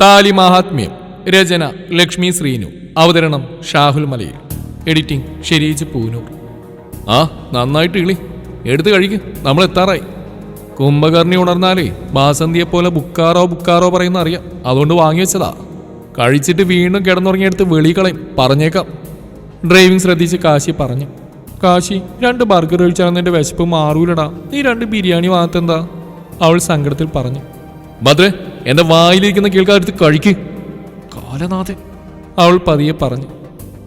താലി മഹാത്മ്യം രചന ലക്ഷ്മി ശ്രീനു അവതരണം ഷാഹുൽ മലയിൽ എഡിറ്റിംഗ് ഷെരീജ് പൂനൂർ. ആ നന്നായിട്ട് ഇളി എടുത്തു കഴിക്കും നമ്മൾ എത്താറായി കുംഭകർണി ഉണർന്നാലേ ബാസന്തിയെ പോലെ ബുക്കാറോ ബുക്കാറോ പറയുന്ന അറിയാം അതുകൊണ്ട് വാങ്ങി വെച്ചതാ. കഴിച്ചിട്ട് വീണ്ടും കിടന്നുറങ്ങിയെടുത്ത് വെളി കളയും പറഞ്ഞേക്കാം. ഡ്രൈവിംഗ് ശ്രദ്ധിച്ച് കാശി പറഞ്ഞു. കാശി രണ്ട് ബർഗർ കഴിച്ചാൽ എന്റെ വിശപ്പ് മാറൂലടാ നീ രണ്ട് ബിരിയാണി വാങ്ങത്തെന്താ? അവൾ സങ്കടത്തിൽ പറഞ്ഞു. ഭദ്രേ എന്റെ വായിലിരിക്കുന്ന കീഴ്ക്കാലത്ത് കഴിക്ക്. കാലനാഥൻ. അവൾ പതിയെ പറഞ്ഞു.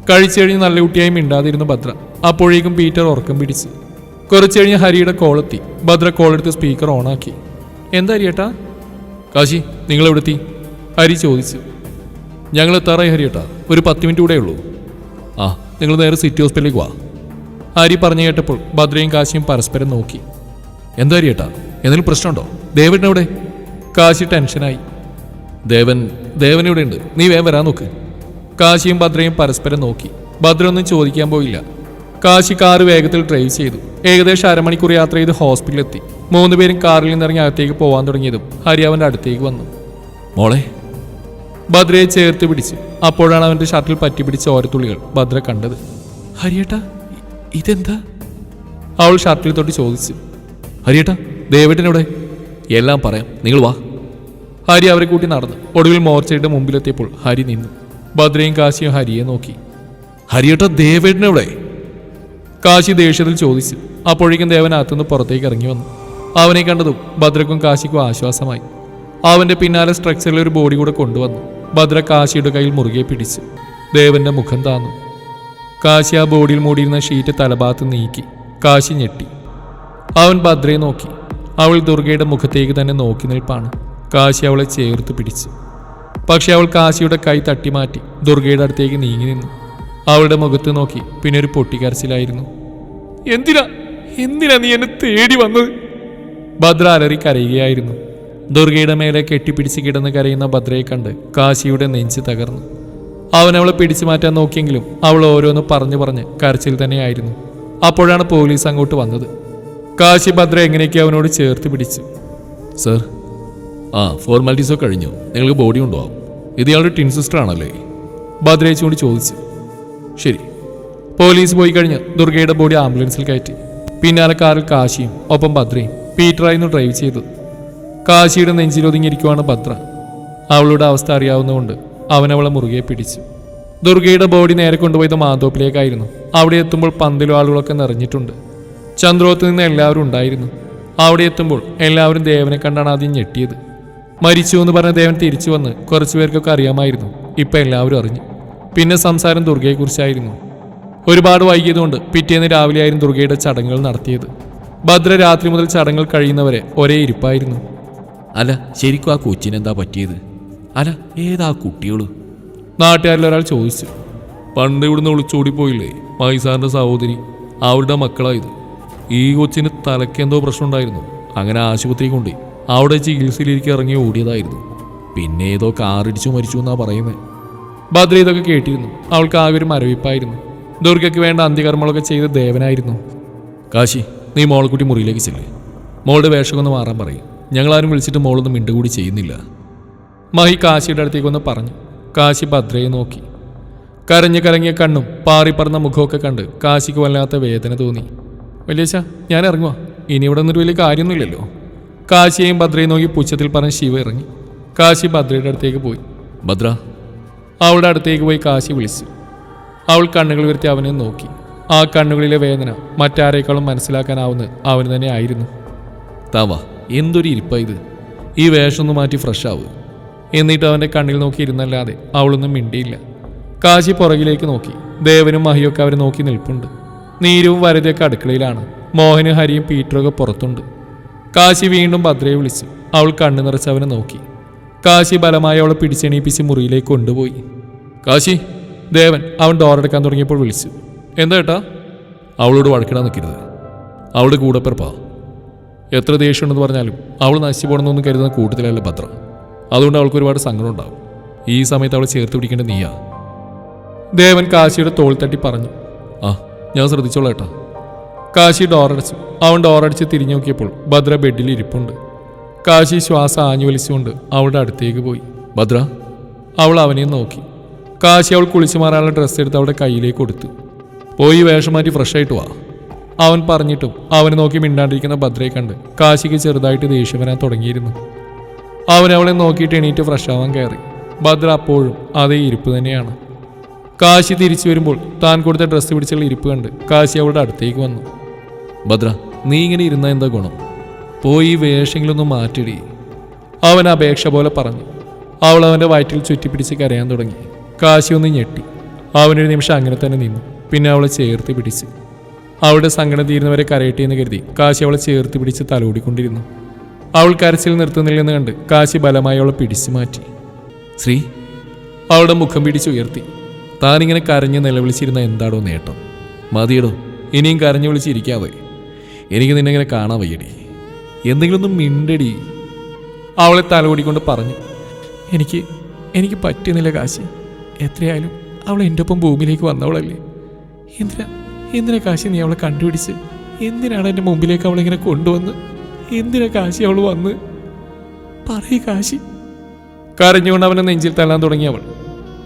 കഴിച്ചു കഴിഞ്ഞ് നല്ല കുട്ടിയായി മിണ്ടാതിരുന്നു ഭദ്ര. അപ്പോഴേക്കും പീറ്റർ ഉറക്കം പിടിച്ചു. കുറച്ചു കഴിഞ്ഞ് ഹരിയുടെ കോളെത്തി. ഭദ്ര കോളെടുത്ത് സ്പീക്കർ ഓണാക്കി എന്താ ഹരിയേട്ടാ? കാശി നിങ്ങൾ എവിടെത്തി? ഹരി ചോദിച്ചു. ഞങ്ങൾ എത്താറായി ഹരിയേട്ടാ. ഒരു പത്ത് മിനിറ്റ് കൂടെ ഉള്ളൂ. ആ നിങ്ങൾ നേരെ സിറ്റി ഹോസ്പിറ്റലിലേക്ക് വാ. ഹരി പറഞ്ഞു കേട്ടപ്പോൾ ഭദ്രയും കാശിയും പരസ്പരം നോക്കി. എന്താ ഹരിയേട്ടാ? എന്തെങ്കിലും പ്രശ്നമുണ്ടോ? ദേവനെവിടെ കാശി ടെൻഷനായി. ദേവൻ ദേവൻ ഇവിടെ ഉണ്ട് നീ വേഗം വരാൻ നോക്ക്. കാശിയും ഭദ്രയും പരസ്പരം നോക്കി. ഭദ്ര ഒന്നും ചോദിക്കാൻ പോയില്ല. കാശി കാർ വേഗത്തിൽ ഡ്രൈവ് ചെയ്തു. ഏകദേശം അരമണിക്കൂർ യാത്ര ചെയ്ത് ഹോസ്പിറ്റലിലെത്തി. മൂന്നുപേരും കാറിൽ നിന്നിറങ്ങി അകത്തേക്ക് പോകാൻ തുടങ്ങിയതും ഹരി അവന്റെ അടുത്തേക്ക് വന്നു. മോളെ. ഭദ്രയെ ചേർത്ത് പിടിച്ച്. അപ്പോഴാണ് അവന്റെ ഷർട്ടിൽ പറ്റി പിടിച്ച ഓരത്തുള്ളികൾ ഭദ്ര കണ്ടത്. ഹരിയേട്ടാ ഇതെന്താ? അവൾ ഷർട്ടിൽ തൊട്ട് ചോദിച്ചു. ഹരിയേട്ടാ ദേവേട്ടനോടെ എല്ലാം പറയാം. നിങ്ങൾ വാ. ഹരി അവരെ കൂട്ടി നടന്നു. ഒടുവിൽ മോർച്ചയുടെ മുമ്പിലെത്തിയപ്പോൾ ഹരി നിന്നു. ഭദ്രയും കാശിയും ഹരിയെ നോക്കി. ഹരിയേട്ട ദേവേട്ടനെവിടെ കാശി ദേഷ്യത്തിൽ ചോദിച്ചു. അപ്പോഴേക്കും ദേവൻ അകത്തുനിന്ന് പുറത്തേക്ക് ഇറങ്ങി വന്നു. അവനെ കണ്ടതും ഭദ്രക്കും കാശിക്കും ആശ്വാസമായി. അവന്റെ പിന്നാലെ സ്ട്രക്ചറിൽ ഒരു ബോഡി കൂടെ കൊണ്ടുവന്നു. ഭദ്ര കാശിയുടെ കയ്യിൽ മുറുകെ പിടിച്ചു. ദേവന്റെ മുഖം താന്നു. കാശി ആ ബോഡിയിൽ മൂടിയിരുന്ന ഷീറ്റ് തലഭാഗത്ത് നീക്കി. കാശി ഞെട്ടി. അവൻ ഭദ്രയെ നോക്കി. അവൾ ദുർഗയുടെ മുഖത്തേക്ക് തന്നെ നോക്കി നിൽപ്പാണ്. കാശി അവളെ ചേർത്ത് പിടിച്ചു. പക്ഷെ അവൾ കാശിയുടെ കൈ തട്ടിമാറ്റി ദുർഗയുടെ അടുത്തേക്ക് നീങ്ങി നിന്നു. അവളുടെ മുഖത്ത് നോക്കി പിന്നെ ഒരു പൊട്ടിക്കരച്ചിലായിരുന്നു. എന്തിനാ? എന്തിനാ നീ എന്നെ തേടി വന്നത്? ഭദ്ര അലറി കരയുകയായിരുന്നു. ദുർഗയുടെ മേലെ കെട്ടിപ്പിടിച്ച് കിടന്ന് കരയുന്ന ഭദ്രയെ കണ്ട് കാശിയുടെ നെഞ്ച് തകർന്നു. അവൻ അവളെ പിടിച്ചു മാറ്റാൻ നോക്കിയെങ്കിലും അവൾ ഓരോന്ന് പറഞ്ഞു പറഞ്ഞ് കരച്ചിൽ തന്നെയായിരുന്നു. അപ്പോഴാണ് പോലീസ് അങ്ങോട്ട് വന്നത്. കാശി ഭദ്ര എങ്ങനെയൊക്കെ അവനോട് ചേർത്ത് പിടിച്ചു. സർ ആ ഫോർമാലിറ്റീസ് ഒക്കെ കഴിഞ്ഞു. നിങ്ങൾക്ക് ബോഡി കൊണ്ടുപോകാം. ഇത് ഇയാളുടെ ടിൻ സിസ്റ്റർ ആണല്ലേ? ഭദ്രയച്ചു കൊണ്ട് ചോദിച്ചു. ശരി. പോലീസ് പോയി കഴിഞ്ഞ് ദുർഗയുടെ ബോഡി ആംബുലൻസിൽ കയറ്റി. പിന്നാലെ കാറിൽ കാശിയും ഒപ്പം ഭദ്രയും പീറ്ററായിരുന്നു ഡ്രൈവ് ചെയ്തത് കാശിയുടെ നെഞ്ചിലൊതുങ്ങിയിരിക്കുവാണ് ഭദ്ര. അവളുടെ അവസ്ഥ അറിയാവുന്നതുകൊണ്ട് അവൻ അവളെ മുറുകെ പിടിച്ചു. ദുർഗയുടെ ബോഡി നേരെ കൊണ്ടുപോയത് മാധോപ്പിലേക്കായിരുന്നു അവിടെ എത്തുമ്പോൾ പന്തിലും ആളുകളൊക്കെ നിറഞ്ഞിട്ടുണ്ട്. ചന്ദ്രോത്ത് നിന്ന് എല്ലാവരും ഉണ്ടായിരുന്നു. അവിടെ എത്തുമ്പോൾ എല്ലാവരും ദേവനെ കണ്ടാണ് ആദ്യം ഞെട്ടിയത്. മരിച്ചു എന്ന് പറഞ്ഞ ദേവൻ തിരിച്ചു വന്ന് കുറച്ചു പേർക്കൊക്കെ അറിയാമായിരുന്നു. ഇപ്പം എല്ലാവരും അറിഞ്ഞു. പിന്നെ സംസാരം ദുർഗയെക്കുറിച്ചായിരുന്നു. ഒരുപാട് വൈകിയതുകൊണ്ട് പിറ്റേന്ന് രാവിലെയായിരുന്നു ദുർഗയുടെ ചടങ്ങുകൾ നടത്തിയത്. ഭദ്ര രാത്രി മുതൽ ചടങ്ങുകൾ കഴിയുന്നവരെ ഒരേ ഇരിപ്പായിരുന്നു. അല്ല ശരിക്കും ആ കൊച്ചിനെന്താ പറ്റിയത്? അല്ല ഏതാ കുട്ടികൾ? നാട്ടുകാരിലൊരാൾ ചോദിച്ചു. പണ്ട് ഇവിടുന്ന് ഒളിച്ചോടി പോയില്ലേ മൈസാറിന്റെ സഹോദരി? അവരുടെ മക്കളായത് ഈ കൊച്ചിന് തലക്കെന്തോ പ്രശ്നമുണ്ടായിരുന്നു. അങ്ങനെ ആശുപത്രി കൊണ്ട് അവിടെ ചികിത്സയിലേക്ക് ഇറങ്ങി ഓടിയതായിരുന്നു. പിന്നെ ഏതോ കാറിടിച്ചു മരിച്ചു എന്നാ പറയുന്നത് ഭദ്ര ഇതൊക്കെ കേട്ടിരുന്നു. അവൾക്ക് ആകെ ഒരു മരവിപ്പായിരുന്നു. ദുർഗയ്ക്ക് വേണ്ട അന്ത്യകർമ്മങ്ങളൊക്കെ ചെയ്ത ദേവനായിരുന്നു. കാശി നീ മോളെക്കുട്ടി മുറിയിലേക്ക് ചെല്ലേ. മോളുടെ വേഷമൊന്ന് മാറാൻ പറയും. ഞങ്ങളാരും വിളിച്ചിട്ട് മോളൊന്നും മിണ്ടുകൂടി ചെയ്യുന്നില്ല. മഹി കാശിയുടെ അടുത്തേക്ക് ഒന്ന് പറഞ്ഞു. കാശി ഭദ്രയെ നോക്കി. കരഞ്ഞു കലങ്ങിയ കണ്ണും പാറിപ്പറന്ന മുഖമൊക്കെ കണ്ട് കാശിക്ക് വല്ലാത്ത വേദന തോന്നി. വലിയ ഞാൻ ഇറങ്ങുക ഇനി ഇവിടെ നിന്നൊരു വലിയ കാര്യമൊന്നുമില്ലല്ലോ. കാശിയെയും ഭദ്രയും നോക്കി പുച്ഛത്തിൽ പറഞ്ഞ് ശിവ ഇറങ്ങി. കാശി ഭദ്രയുടെ അടുത്തേക്ക് പോയി. ഭദ്ര. അവളുടെ അടുത്തേക്ക് പോയി കാശി വിളിച്ചു. അവൾ കണ്ണുകൾ ഉയർത്തി അവനെ നോക്കി. ആ കണ്ണുകളിലെ വേദന മറ്റാരേക്കാളും മനസ്സിലാക്കാനാവുന്ന അവന് തന്നെ ആയിരുന്നു. താവാ എന്തൊരു ഇരിപ്പാ ഇത്? ഈ വേഷം ഒന്ന് മാറ്റി ഫ്രഷ് ആവുക എന്നിട്ട് അവന്റെ കണ്ണിൽ നോക്കി ഇരുന്നല്ലാതെ അവളൊന്നും മിണ്ടിയില്ല. കാശി പുറകിലേക്ക് നോക്കി. ദേവനും മഹിയൊക്കെ അവരെ നോക്കി നിൽപ്പുണ്ട്. നീരവും വരതയൊക്കെ അടുക്കളയിലാണ്. മോഹനും ഹരിയും പീറ്ററൊക്കെ പുറത്തുണ്ട്. കാശി വീണ്ടും ഭദ്രയെ വിളിച്ചു അവൾ കണ്ണു നിറച്ച് അവനെ നോക്കി. കാശി ബലമായി അവളെ പിടിച്ചെണീപ്പിച്ച് മുറിയിലേക്ക് കൊണ്ടുപോയി. കാശി ദേവൻ അവൻ ഡോറെടുക്കാൻ തുടങ്ങിയപ്പോൾ വിളിച്ചു. എന്താ ഏട്ടാ? അവളോട് വഴക്കിടാൻ നിൽക്കരുത്. അവളുടെ കൂടെ പെറുപ്പാ എത്ര ദേഷ്യമുണ്ടെന്ന് പറഞ്ഞാലും അവൾ നശിച്ചു പോകണമെന്നൊന്നും കരുതുന്ന കൂട്ടത്തിലല്ല ഭദ്ര. അതുകൊണ്ട് അവൾക്ക് ഒരുപാട് സങ്കടം ഉണ്ടാവും. ഈ സമയത്ത് അവളെ ചേർത്ത് പിടിക്കേണ്ട നീയാ. ദേവൻ കാശിയുടെ തോൾ തട്ടി പറഞ്ഞു. ആ ഞാൻ ശ്രദ്ധിച്ചോളാം ഏട്ടാ. കാശി ഡോറടച്ചു അവൻ ഡോറടിച്ച് തിരിഞ്ഞു നോക്കിയപ്പോൾ ഭദ്ര ബെഡിൽ ഇരിപ്പുണ്ട്. കാശി ശ്വാസം ആഞ്ഞു വലിച്ചുകൊണ്ട് അവളുടെ അടുത്തേക്ക് പോയി. ഭദ്ര? അവൾ അവനെ നോക്കി. കാശി അവൾ കുളിച്ചു മാറാനുള്ള ഡ്രസ്സ് എടുത്ത് അവളുടെ കയ്യിലേക്ക് കൊടുത്തു. പോയി വേഷം മാറ്റി ഫ്രഷ് ആയിട്ട് വാ. അവൻ പറഞ്ഞിട്ടും അവനെ നോക്കി മിണ്ടാണ്ടിരിക്കുന്ന ഭദ്രയെ കണ്ട് കാശിക്ക് ചെറുതായിട്ട് ദേഷ്യം വരാൻ തുടങ്ങിയിരുന്നു. അവനവളെ നോക്കിയിട്ട് എണീറ്റ് ഫ്രഷ് ആവാൻ കയറി. ഭദ്ര അപ്പോഴും അതേ ഇരിപ്പ് തന്നെയാണ്. കാശി തിരിച്ചു വരുമ്പോൾ താൻ കൊടുത്ത ഡ്രസ്സ് പിടിച്ചുള്ള ഇരിപ്പ് കണ്ട് കാശി അവളുടെ അടുത്തേക്ക് വന്നു. ഭദ്ര നീ ഇങ്ങനെ ഇരുന്ന എന്താ ഗുണം? പോയി വേഷങ്ങളൊന്നും മാറ്റിടി. അവൻ അപേക്ഷ പോലെ പറഞ്ഞു. അവൾ അവന്റെ വയറ്റിൽ ചുറ്റിപ്പിടിച്ച് കരയാൻ തുടങ്ങി. കാശി ഒന്ന് ഞെട്ടി. അവനൊരു നിമിഷം അങ്ങനെ തന്നെ നിന്നു. പിന്നെ അവളെ ചേർത്ത് പിടിച്ച്. അവളുടെ സങ്കടം തീരുന്നവരെ കരയട്ടെ എന്ന് കരുതി കാശി അവളെ ചേർത്ത് പിടിച്ച് തലോടിക്കൊണ്ടിരുന്നു. അവൾ കരച്ചിൽ നിർത്തുന്നില്ലെന്ന് കണ്ട് കാശി ബലമായി അവളെ പിടിച്ചു മാറ്റി. ശ്രീ? അവളുടെ മുഖം പിടിച്ചുയർത്തി താനിങ്ങനെ കരഞ്ഞ് നിലവിളിച്ചിരുന്ന എന്താടോ നേട്ടം? മതിയടോ ഇനിയും കരഞ്ഞു വിളിച്ചിരിക്കാതെ എനിക്ക് നിന്നെ ഇങ്ങനെ കാണാൻ വയ്യടി? എന്തെങ്കിലും ഒന്ന് മിണ്ടടി. അവളെ തലോടിക്കൊണ്ട് പറഞ്ഞു എനിക്ക് എനിക്ക് പറ്റുന്നില്ല കാശി. എത്രയായാലും അവൾ എന്റെ ഒപ്പം ഭൂമിയിലേക്ക് വന്നവളല്ലേ. എന്തിനാ എന്തിനാ കാശി നീ അവളെ കണ്ടുപിടിച്ച്? എന്തിനാണ് എന്റെ മുമ്പിലേക്ക് അവളിങ്ങനെ കൊണ്ടുവന്ന്? എന്തിനാ കാശി അവൾ വന്ന്? പറയ് കാശി. കരഞ്ഞുകൊണ്ട് അവനെ നെഞ്ചിൽ തള്ളാൻ തുടങ്ങി അവൾ.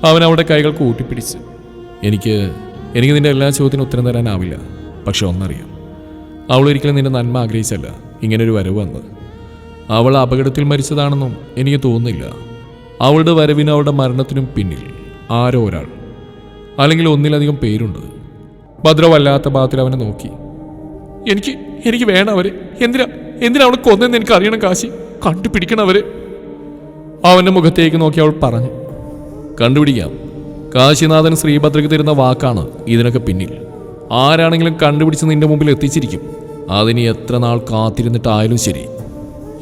അവൻ അവളുടെ കൈകൾ കൂട്ടിപ്പിടിച്ച് എനിക്ക് എനിക്ക് നിന്റെ എല്ലാ ചോദ്യത്തിനും ഉത്തരം തരാനാവില്ല. പക്ഷെ ഒന്നറിയാം അവൾ ഒരിക്കലും നിന്റെ നന്മ ആഗ്രഹിച്ചല്ല. ഇങ്ങനൊരു വരവ് വന്നത് അവൾ അപകടത്തിൽ മരിച്ചതാണെന്നും എനിക്ക് തോന്നുന്നില്ല. അവളുടെ വരവിനും അവളുടെ മരണത്തിനും പിന്നിൽ ആരോ ഒരാൾ. അല്ലെങ്കിൽ ഒന്നിലധികം പേരുണ്ട്. ഭദ്രവല്ലാത്ത ഭാഗത്തിൽ അവനെ നോക്കി. എനിക്ക് എനിക്ക് വേണം അവരെ. എന്തിനാ എന്തിനാ അവളെ കൊന്നെന്ന് എനിക്ക് അറിയണം കാശി? കണ്ടുപിടിക്കണം അവരെ. അവന്റെ മുഖത്തേക്ക് നോക്കി അവൾ പറഞ്ഞു. കണ്ടുപിടിക്കാം. കാശിനാഥൻ ശ്രീഭദ്രയ്ക്ക് തരുന്ന വാക്കാണ് ഇതിനൊക്കെ പിന്നിൽ. ആരാണെങ്കിലും കണ്ടുപിടിച്ച് നിന്റെ മുമ്പിൽ എത്തിച്ചിരിക്കും. അതിന് എത്ര നാൾ കാത്തിരുന്നിട്ടായാലും ശരി.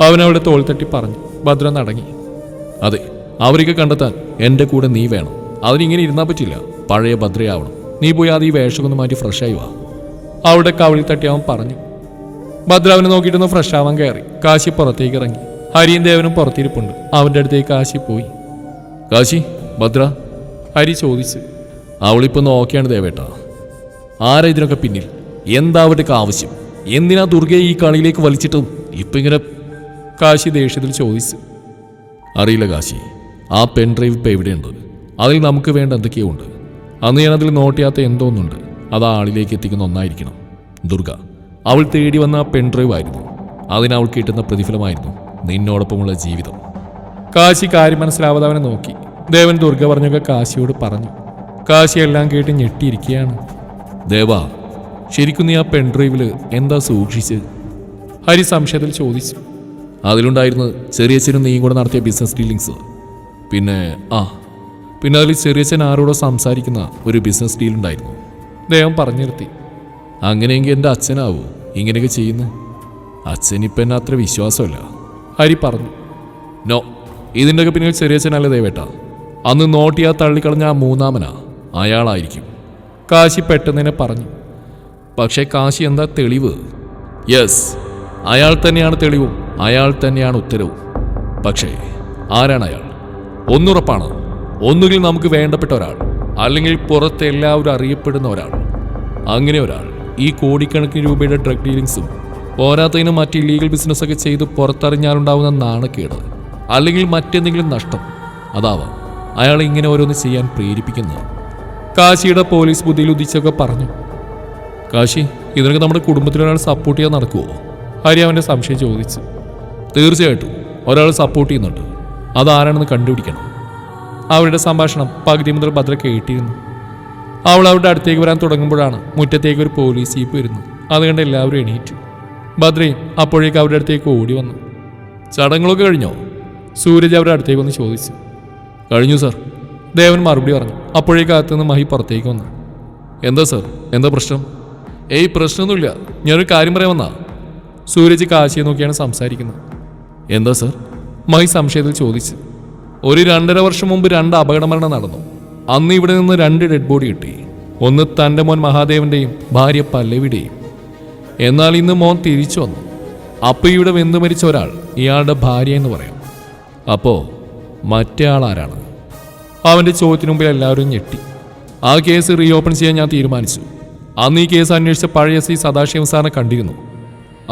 അവനവിടെ തോൽ തോൾ തട്ടി പറഞ്ഞു. ഭദ്ര നടങ്ങി അതെ അവരൊക്കെ കണ്ടെത്താൻ എന്റെ കൂടെ നീ വേണം. അതിനിങ്ങനെ ഇരുന്നാൽ പറ്റില്ല. പഴയ ഭദ്രയാവണം. നീ പോയി അത് ഈ വേഷമൊന്ന് മാറ്റി ഫ്രഷായി വാ. അവിടെ കവിളിൽ തട്ടി അവൻ പറഞ്ഞു. ഭദ്ര അവനെ നോക്കിയിട്ടൊന്ന് ഫ്രഷ് ആവാൻ കയറി. കാശി പുറത്തേക്ക് ഇറങ്ങി. ഹരിയും ദേവനും പുറത്തിരിപ്പുണ്ട്. അവന്റെ അടുത്തേക്ക് കാശി പോയി. കാശി ഭദ്ര? ഹരി ചോദിച്ചു. അവളിപ്പോൾ നോക്കിയാണ് ദേവേട്ട. ആരാ ഇതിനൊക്കെ പിന്നിൽ? എന്താ അവരുടെയൊക്കെ ആവശ്യം? എന്തിനാ ദുർഗയെ ഈ കളിയിലേക്ക് വലിച്ചിട്ടും ഇപ്പം ഇങ്ങനെ കാശി ദേഷ്യത്തിൽ ചോദിച്ചു. അറിയില്ല കാശി. ആ പെൻ ഡ്രൈവ് ഇപ്പം എവിടെയുണ്ട്? അതിൽ നമുക്ക് വേണ്ട എന്തൊക്കെയോ ഉണ്ട്. അന്ന് ഞാൻ അതിൽ നോട്ട് ചെയ്യാത്ത എന്തോ ഒന്നുണ്ട് അത് ആളിലേക്ക് എത്തിക്കുന്ന ഒന്നായിരിക്കണം. ദുർഗ അവൾ തേടി വന്ന ആ പെൻ ഡ്രൈവ് ആയിരുന്നു. അതിനവൾ കിട്ടുന്ന പ്രതിഫലമായിരുന്നു നിന്നോടൊപ്പമുള്ള ജീവിതം. കാശി കാര്യം മനസ്സിലാവാതെ അവനെ നോക്കി. ദേവൻ ദുർഗ പറഞ്ഞൊക്കെ കാശിയോട് പറഞ്ഞു. കാശി എല്ലാം കേട്ട് ഞെട്ടിയിരിക്കുകയാണ്. ദേവാ ശരിക്കും നീ ആ പെൻ ഡ്രൈവിൽ എന്താ സൂക്ഷിച്ച്? ഹരി സംശയത്തിൽ ചോദിച്ചു. അതിലുണ്ടായിരുന്നു ചെറിയച്ഛനും നീയും കൂടെ നടത്തിയ ബിസിനസ് ഡീലിങ്സ് പിന്നെ ആ പിന്നെ അതിൽ ചെറിയച്ഛൻ ആരോടോ സംസാരിക്കുന്ന ഒരു ബിസിനസ് ഡീൽ ഉണ്ടായിരുന്നു. ദേവൻ പറഞ്ഞു നിർത്തി. അങ്ങനെയെങ്കിൽ എന്റെ അച്ഛനാവൂ ഇങ്ങനെയൊക്കെ ചെയ്യുന്നു? അച്ഛനിപ്പം എന്നെ അത്ര വിശ്വാസമല്ല. ഹരി പറഞ്ഞു. നോ ഇതിന്റെയൊക്കെ പിന്നിൽ ചെറിയച്ഛനല്ല ദേവേട്ട. അന്ന് നോട്ടിയാ തള്ളിക്കളഞ്ഞ ആ മൂന്നാമനാ. അയാളായിരിക്കും. കാശി പെട്ടെന്ന് തന്നെ പറഞ്ഞു. പക്ഷേ കാശി എന്താ തെളിവ്? യെസ് അയാൾ തന്നെയാണ് തെളിവും അയാൾ തന്നെയാണ് ഉത്തരവും. പക്ഷേ ആരാണ് അയാൾ? ഒന്നുറപ്പാണ് ഒന്നുകിൽ നമുക്ക് വേണ്ടപ്പെട്ട ഒരാൾ അല്ലെങ്കിൽ പുറത്ത് എല്ലാവരും അറിയപ്പെടുന്ന ഒരാൾ. അങ്ങനെ ഒരാൾ ഈ കോടിക്കണക്കിന് രൂപയുടെ ഡ്രഗ് ഡീലിങ്സും പോരാത്തതിനും മറ്റ് ഇല്ലീഗൽ ബിസിനസ്സൊക്കെ ചെയ്ത് പുറത്തറിഞ്ഞാലുണ്ടാവുന്ന നാണക്കേട് അല്ലെങ്കിൽ മറ്റെന്തെങ്കിലും നഷ്ടം അതാവാം അയാൾ ഇങ്ങനെ ഓരോന്ന് ചെയ്യാൻ പ്രേരിപ്പിക്കുന്നത്. കാശിയുടെ പോലീസ് ബുദ്ധിയിൽ ഉദിച്ചൊക്കെ പറഞ്ഞു. കാശി ഇതിനൊക്കെ നമ്മുടെ കുടുംബത്തിലൊരാൾ സപ്പോർട്ട് ചെയ്യാൻ നടക്കുമോ ഹരി അവന്റെ സംശയം ചോദിച്ചു. തീർച്ചയായിട്ടും ഒരാൾ സപ്പോർട്ട് ചെയ്യുന്നുണ്ട്. അതാരാണെന്ന് കണ്ടുപിടിക്കണം. അവരുടെ സംഭാഷണം പകുതി മുതൽ ഭദ്ര കേട്ടിരുന്നു. അവൾ അവരുടെ അടുത്തേക്ക് വരാൻ തുടങ്ങുമ്പോഴാണ് മുറ്റത്തേക്ക് ഒരു പോലീസ് ജീപ്പ് വരുന്നു അത് കണ്ട് എല്ലാവരും എണീറ്റു. ഭദ്രയും അപ്പോഴേക്ക് അവരുടെ അടുത്തേക്ക് ഓടി വന്നു. ചടങ്ങുകളൊക്കെ കഴിഞ്ഞോ? സൂരജ് അവരുടെ അടുത്തേക്ക് വന്ന് ചോദിച്ചു. കഴിഞ്ഞു സാർ. ദേവൻ മറുപടി പറഞ്ഞു അപ്പോഴേക്ക് അകത്തുനിന്ന് മഹി പുറത്തേക്ക് വന്നു. എന്താ സർ? എന്താ പ്രശ്നം? ഏയ് പ്രശ്നമൊന്നുമില്ല. ഞാനൊരു കാര്യം പറയാൻ വന്നാ. സൂരജ് കാശിയെ നോക്കിയാണ് സംസാരിക്കുന്നത്. എന്താ സർ? മഹി സംശയത്തിൽ ചോദിച്ചു. ഒരു രണ്ടര വർഷം മുമ്പ് രണ്ട് അപകടമരണം നടന്നു. അന്ന് ഇവിടെ നിന്ന് രണ്ട് ഡെഡ് ബോഡി കിട്ടി. ഒന്ന് തന്റെ മോൻ മഹാദേവന്റെയും ഭാര്യ പല്ലവിയുടെയും. എന്നാൽ ഇന്ന് മോൻ തിരിച്ചു വന്നു. അപ്പോൾ ഇവിടെ വെന്തു മരിച്ച ഒരാൾ ഇയാളുടെ ഭാര്യ എന്ന് പറയാം. അപ്പോൾ മറ്റേ ആൾ അവന്റെ ചോദ്യത്തിന് മുമ്പിൽ എല്ലാവരും ഞെട്ടി. ആ കേസ് റീഓപ്പൺ ചെയ്യാൻ ഞാൻ തീരുമാനിച്ചു. അന്ന് ഈ കേസ് അന്വേഷിച്ച പഴയ സി സദാശിവം സാറിനെ കണ്ടിരുന്നു.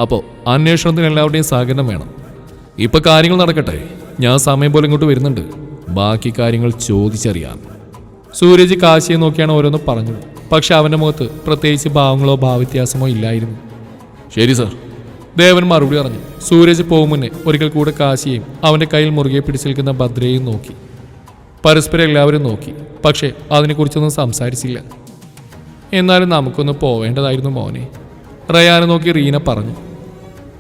അപ്പോൾ അന്വേഷണത്തിന് എല്ലാവരുടെയും സഹകരണം വേണം. ഇപ്പോൾ കാര്യങ്ങൾ നടക്കട്ടെ. ഞാൻ സമയം പോലെ ഇങ്ങോട്ട് വരുന്നുണ്ട്. ബാക്കി കാര്യങ്ങൾ ചോദിച്ചറിയാം. സൂരജ് കാശിയെ നോക്കിയാണ് ഓരോന്ന് പറഞ്ഞത്. പക്ഷെ അവന്റെ മുഖത്ത് പ്രത്യേകിച്ച് ഭാവങ്ങളോ ഭാവവ്യത്യാസമോ ഇല്ലായിരുന്നു. ശരി സർ. ദേവൻ മറുപടി പറഞ്ഞു. സൂരജ് പോകും മുന്നേ ഒരിക്കൽ കൂടെ കാശിയെയും അവന്റെ കയ്യിൽ മുറുകെ പിടിച്ചു നിൽക്കുന്ന ഭദ്രയെയും നോക്കി. പരസ്പരം എല്ലാവരും നോക്കി. പക്ഷേ അതിനെക്കുറിച്ചൊന്നും സംസാരിച്ചില്ല. എന്നാലും നമുക്കൊന്ന് പോവേണ്ടതായിരുന്നു മോനെ. റയാനെ നോക്കി റീന പറഞ്ഞു.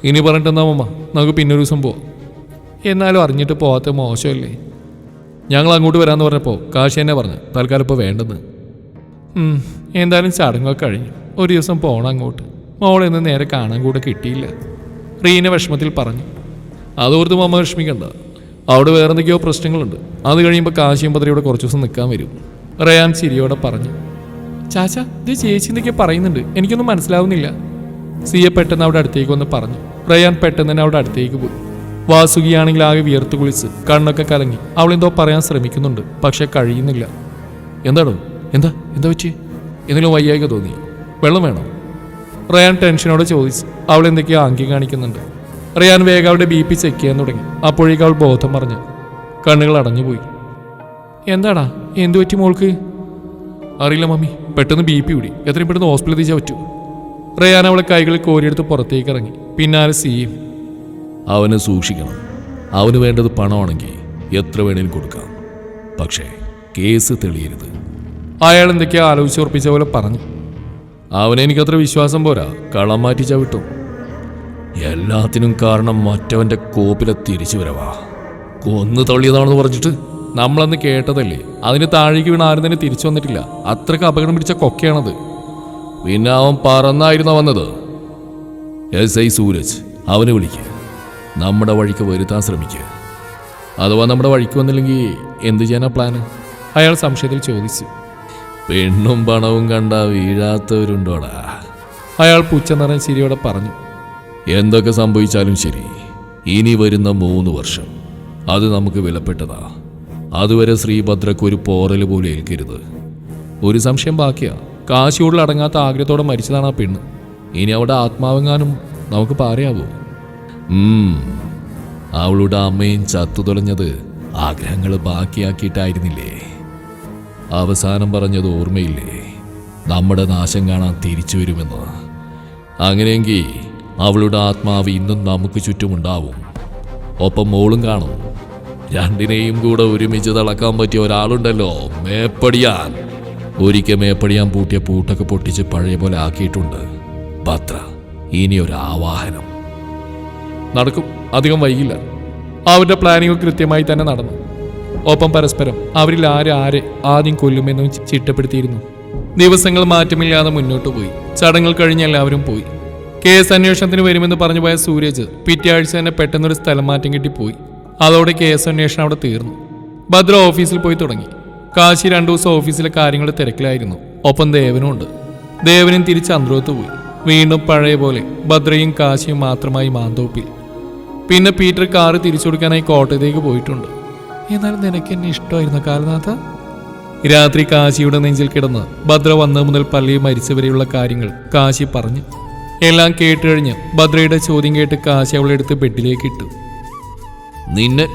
ഇനി പറഞ്ഞിട്ടെന്നാ മമ്മ നമുക്ക് പിന്നൊരു ദിവസം പോവാം. എന്നാലും അറിഞ്ഞിട്ട് പോകാത്ത മോശമല്ലേ? ഞങ്ങൾ അങ്ങോട്ട് വരാമെന്ന് പറഞ്ഞപ്പോൾ കാശി എന്നെ പറഞ്ഞു തൽക്കാലം ഇപ്പോൾ വേണ്ടെന്ന്. എന്തായാലും ചടങ്ങൊക്കെ കഴിഞ്ഞു. ഒരു ദിവസം പോകണം അങ്ങോട്ട്. മോളെ ഇന്ന് നേരെ കാണാൻ കൂടെ കിട്ടിയില്ല. റീന വിഷമത്തിൽ പറഞ്ഞു. അതോർത്ത് മമ്മ വിഷമിക്കണ്ട. അവിടെ വേറെ എന്തൊക്കെയോ പ്രശ്നങ്ങളുണ്ട്. അത് കഴിയുമ്പോൾ കാശിയും പത്രിയോടെ കുറച്ച് ദിവസം നിൽക്കാൻ വരും. റയാൻ ചിരിയോടെ പറഞ്ഞു. ചാച്ച ഇത് ചേച്ചി എന്തൊക്കെ പറയുന്നുണ്ട്. എനിക്കൊന്നും മനസ്സിലാവുന്നില്ല. സിയെ പെട്ടെന്ന് അവിടെ അടുത്തേക്ക് വന്ന് പറഞ്ഞു. റയാൻ പെട്ടെന്ന് തന്നെ അവിടെ അടുത്തേക്ക് പോയി. വാസുകിയാണെങ്കിൽ ആകെ വിയർത്ത് കുളിച്ച് കണ്ണൊക്കെ കലങ്ങി. അവളെന്തോ പറയാൻ ശ്രമിക്കുന്നുണ്ട് പക്ഷെ കഴിയുന്നില്ല. എന്താണോ എന്താ? എന്താ വെച്ചേ എന്തെങ്കിലും വയ്യായിക തോന്നി. വെള്ളം വേണോ? റയാൻ ടെൻഷനോടെ ചോദിച്ചു. അവൾ എന്തൊക്കെയോ ആംഗ്യം കാണിക്കുന്നുണ്ട്. റയാൻ വേഗം അവളുടെ ബി പി ചെക്ക് ചെയ്യാൻ തുടങ്ങി. അപ്പോഴേക്കും അവൾ ബോധം പറഞ്ഞു കണ്ണുകൾ അടഞ്ഞുപോയി. എന്താടാ? എന്തു പറ്റി മോൾക്ക്? അറിയില്ല മമ്മി. പെട്ടെന്ന് ബി പി കൂടി. എത്രയും പെട്ടെന്ന് ഹോസ്പിറ്റലിൽ എത്തിച്ചാൽ പറ്റൂ. റയാൻ അവളെ കൈകളിൽ കോരിയെടുത്ത് പുറത്തേക്ക് ഇറങ്ങി. പിന്നാലെ സിയും. അവനെ സൂക്ഷിക്കണം. അവന് വേണ്ടത് പണമാണെങ്കിൽ എത്ര വേണേലും കൊടുക്കാം. പക്ഷേ കേസ് തെളിയരുത്. അയാൾ എന്തൊക്കെയാ ആലോചിച്ച് ഉറപ്പിച്ച പോലെ പറഞ്ഞു. അവനെ എനിക്കത്ര വിശ്വാസം പോരാ. കളം മാറ്റി ചവിട്ടും. എല്ലാത്തിനും കാരണം മറ്റവന്റെ കോപ്പിലെ തിരിച്ചു വരവാ. കൊന്നു തള്ളിയതാണെന്ന് പറഞ്ഞിട്ട് നമ്മളന്ന് കേട്ടതല്ലേ? അതിന് താഴേക്ക് വീണ ആരും തന്നെ തിരിച്ചു വന്നിട്ടില്ല. അത്രയ്ക്ക് അപകടം പിടിച്ച കൊക്കയാണത്. പിന്നെ അവൻ പറന്നായിരുന്നു വന്നത്? എസ് ഐ സൂരജ് അവനെ വിളിക്ക്. നമ്മുടെ വഴിക്ക് വരുത്താൻ ശ്രമിക്കുക അഥവാ നമ്മുടെ വഴിക്ക് വന്നില്ലെങ്കിൽ എന്ത് ചെയ്യാനാ പ്ലാന്? അയാൾ സംശയത്തിൽ ചോദിച്ചു. പെണ്ണും പണവും കണ്ട വീഴാത്തവരുണ്ടോടാ? അയാൾ പുച്ച നിറഞ്ഞ ചിരിയോടെ പറഞ്ഞു. എന്തൊക്കെ സംഭവിച്ചാലും ശരി. ഇനി വരുന്ന മൂന്ന് വർഷം. അത് നമുക്ക് വിലപ്പെട്ടതാ. അതുവരെ ശ്രീഭദ്രക്ക് ഒരു പോറൽ പോലും ഏൽക്കരുത്. ഒരു സംശയം ബാക്കിയാ. കാശിയോടിൽ അടങ്ങാത്ത ആഗ്രഹത്തോടെ മരിച്ചതാണ് ആ പെണ്ണ്. ഇനി അവിടെ ആത്മാവെങ്ങാനും നമുക്ക് പാരയാവോ. അവളുടെ അമ്മയും ചത്തു തുളഞ്ഞത് ആഗ്രഹങ്ങൾ ബാക്കിയാക്കിയിട്ടായിരുന്നില്ലേ? അവസാനം പറഞ്ഞത് ഓർമ്മയില്ലേ? നമ്മുടെ നാശം കാണാൻ തിരിച്ചു വരുമെന്ന്. അങ്ങനെയെങ്കിൽ അവളുടെ ആത്മാവ് ഇന്നും നമുക്ക് ചുറ്റുമുണ്ടാവും. ഒപ്പം മോളും കാണും. രണ്ടിനെയും കൂടെ ഒരുമിച്ച് തളക്കാൻ പറ്റിയ ഒരാളുണ്ടല്ലോ മേപ്പടിയാൻ. ഒരിക്കൽ മേപ്പടിയാൻ പൂട്ടിയ പൂട്ടൊക്കെ പൊട്ടിച്ച് പഴയ പോലെ ആക്കിയിട്ടുണ്ട്. ഭദ്ര ഇനി ഒരു ആവാഹനം. നടക്കും. അധികം വൈകില്ല. അവരുടെ പ്ലാനിങ് കൃത്യമായി തന്നെ നടന്നു. ഒപ്പം പരസ്പരം അവരിൽ ആരെ ആരെ ആദ്യം കൊല്ലുമെന്നും ചിട്ടപ്പെടുത്തിയിരുന്നു. ദിവസങ്ങൾ മാറ്റമില്ലാതെ മുന്നോട്ട് പോയി. ചടങ്ങുകൾ കഴിഞ്ഞ് എല്ലാവരും പോയി. കേസ് അന്വേഷണത്തിന് വരുമെന്ന് പറഞ്ഞു പോയ സൂരജ് പിറ്റേ ആഴ്ച തന്നെ പെട്ടെന്നൊരു സ്ഥലം മാറ്റം കിട്ടി പോയി അതോടെ കേസ് അന്വേഷണം അവിടെ തീർന്നു. ഭദ്ര ഓഫീസിൽ പോയി തുടങ്ങി. കാശി രണ്ടു ദിവസം ഓഫീസിലെ കാര്യങ്ങൾ തിരക്കിലായിരുന്നു. ഒപ്പം ദേവനും ഉണ്ട്. ദേവനും തിരിച്ച് അന്ത്രോത്ത് പോയി. വീണ്ടും പഴയ പോലെ ഭദ്രയും കാശിയും മാത്രമായി മാന്തോപ്പിൽ. പിന്നെ പീറ്റർ കാറ് തിരിച്ചു കൊടുക്കാനായി കോട്ടയത്തേക്ക് പോയിട്ടുണ്ട്. എന്നാലും നിനക്ക് എന്നെ ഇഷ്ടമായിരുന്ന കാലനാഥ? രാത്രി കാശിയുടെ നെഞ്ചിൽ കിടന്ന് ഭദ്ര വന്ന മുതൽ പള്ളിയും മരിച്ചവരെയുള്ള കാര്യങ്ങൾ കാശി പറഞ്ഞു. എല്ലാം കേട്ട് കഴിഞ്ഞ് ഭദ്രയുടെ ചോദ്യം കേട്ട് കാശി അവളെ എടുത്ത് ബെഡിലേക്ക് ഇട്ടു. നിന്നെ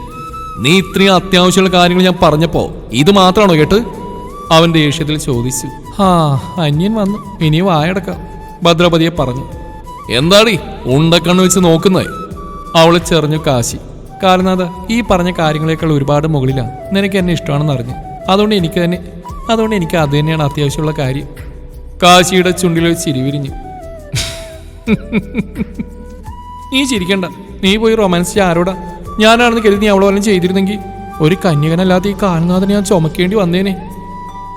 നീ ഇത്രയും അത്യാവശ്യമുള്ള കാര്യങ്ങൾ ഞാൻ പറഞ്ഞപ്പോ ഇത് മാത്രമാണോ കേട്ട്? അവൻ ദേഷ്യത്തിൽ ചോദിച്ചു. ആ അന്യൻ വന്നു. ഇനി വായടക്കാം. ഭദ്രപതിയെ പറഞ്ഞു. എന്താടി ഉണ്ടക്കണ്ണ് വെച്ച് നോക്കുന്നേ? അവളെ ചെറിഞ്ഞു കാശി. കാരണത് ഈ പറഞ്ഞ കാര്യങ്ങളെക്കാൾ ഒരുപാട് മുകളിലാണ് നിനക്ക് എന്നെ ഇഷ്ടമാണെന്ന് അറിഞ്ഞു. അതുകൊണ്ട് എനിക്ക് തന്നെ അതുകൊണ്ട് എനിക്ക് അത് തന്നെയാണ് അത്യാവശ്യമുള്ള കാര്യം. കാശിയുടെ ചുണ്ടിൽ ഒരു ചിരി വിരിഞ്ഞു. നീ ചിരിക്കണ്ട. നീ പോയി റൊമാൻസ് ആരോടാ? ഞാനാണെന്ന് കരുതി നീ അവളെ ചെയ്തിരുന്നെങ്കിൽ ഒരു കന്യകനല്ലാതെ ഈ കാൽനാഥനെ ഞാൻ ചുമക്കേണ്ടി വന്നേനെ.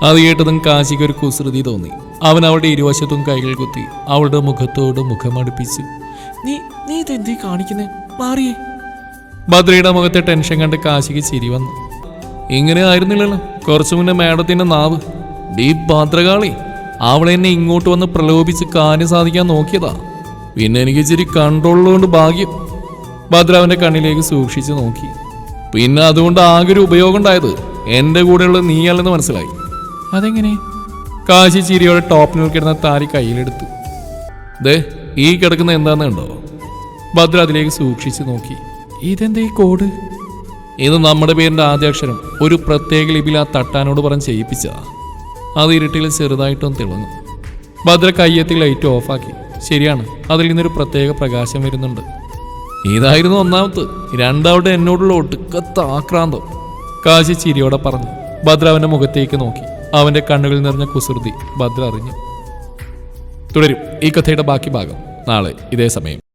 അത് കേട്ടതും കാശിക്ക് ഒരു കുസൃതി തോന്നി. അവൻ അവളുടെ ഇരുവശത്തും കൈകൾ കുത്തി അവളുടെ മുഖത്തോട് മുഖമടുപ്പിച്ചു നീ നീ ഇതെന്തീ കാണിക്കുന്നേ? മാറിയേ. ഭദ്രയുടെ മുഖത്തെ ടെൻഷൻ കണ്ട് കാശിക്ക് ചിരി വന്നു. ഇങ്ങനെ ആയിരുന്നില്ലല്ലോ. കുറച്ചു മുന്നേ മാഡത്തിന്റെ നാവ്. ഡീ ഭദ്രകാളി. അവളെന്നെ ഇങ്ങോട്ട് വന്ന് പ്രലോഭിച്ച് കാര്യം സാധിക്കാൻ നോക്കിയതാ. പിന്നെ എനിക്ക് ഇച്ചിരി കൺട്രോളുകൊണ്ട് ഭാഗ്യം. ഭദ്ര അവന്റെ കണ്ണിലേക്ക് സൂക്ഷിച്ചു നോക്കി. പിന്നെ അതുകൊണ്ട് ആകെ ഒരു ഉപയോഗം ഉണ്ടായത് എന്റെ കൂടെയുള്ള നീയല്ലെന്ന് മനസ്സിലായി. അതെങ്ങനെ? കാശി ചിരിയോടെ ടോപ്പിനിൽ കിടന്ന താരി കയ്യിലെടുത്തു. ദേ ഈ കിടക്കുന്ന എന്താന്ന് കണ്ടോ? ഭദ്ര അതിലേക്ക് സൂക്ഷിച്ചു നോക്കി. ഇതെന്താ ഈ കോഡ്? ഇത് നമ്മുടെ പേരിന്റെ ആദ്യാക്ഷരം. ഒരു പ്രത്യേക ലിപിയിൽ ആ തട്ടാനോട് പറഞ്ഞ് ചെയ്യിപ്പിച്ചതാ. അത് ഇരുട്ടിൽ ചെറുതായിട്ടൊന്ന് തിളങ്ങും. ഭദ്ര കയ്യെത്തി ലൈറ്റ് ഓഫാക്കി ശരിയാണ്. അതിൽ നിന്നൊരു പ്രത്യേക പ്രകാശം വരുന്നുണ്ട്. ഇതായിരുന്നു ഒന്നാമത്. രണ്ടാമത്തെ എന്നോടുള്ള ഒടുക്കത്ത ആക്രാന്തം. കാശി ചിരിയോടെ പറഞ്ഞു. ഭദ്ര അവന്റെ മുഖത്തേക്ക് നോക്കി. അവന്റെ കണ്ണുകളിൽ നിറഞ്ഞ കുസൃതി ഭദ്ര അറിഞ്ഞു. തുടരും. ഈ കഥയുടെ ബാക്കി ഭാഗം നാളെ ഇതേ സമയം.